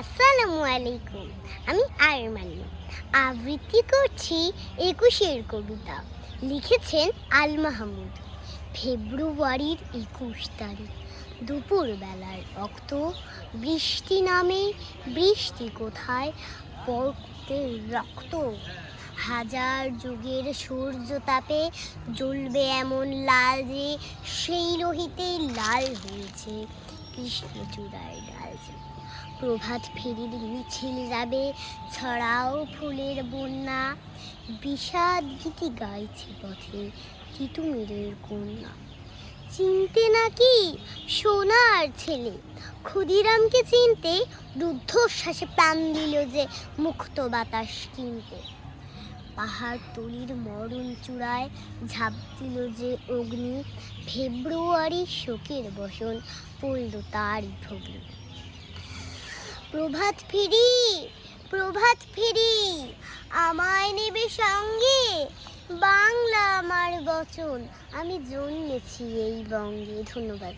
আসসালামু আলাইকুম, আমি আরমানি আবৃত্তি করছি একুশের কবিতা। লিখেছেন আল মাহমুদ। ফেব্রুয়ারির একুশ তারিখ, দুপুরবেলার রক্ত, বৃষ্টি নামে, বৃষ্টি কোথায়? পড়তে রক্ত। হাজার যুগের সূর্য তাপে জ্বলবে এমন লাল যে সেই রহিতেই লাল হয়েছে। কৃষ্ণচূড়ার ডাল যে। প্রভাত ফেরির মিছিল যাবে, ছড়াও ফুলের বন্যা। বিষাদ গীতি গাইছে পথে তিতুমিরের কন্যা। চিনতে নাকি সোনার ছেলে? ক্ষুদিরামকে চিনতে রুদ্ধশ্বাসে প্রাণ দিল যে মুক্ত বাতাস কিনতে। পাহাড় তলির মরণ চূড়ায় ঝাঁপ দিল যে অগ্নি। ফেব্রুয়ারি শোকের বসন পড়ল তারই ভগ্নি। প্রভাত ফেরি প্রভাত ফেরি, আমায় নেবে সঙ্গে। বাংলা আমার বচন, আমি জন্মেছি এই বঙ্গে। ধন্যবাদ।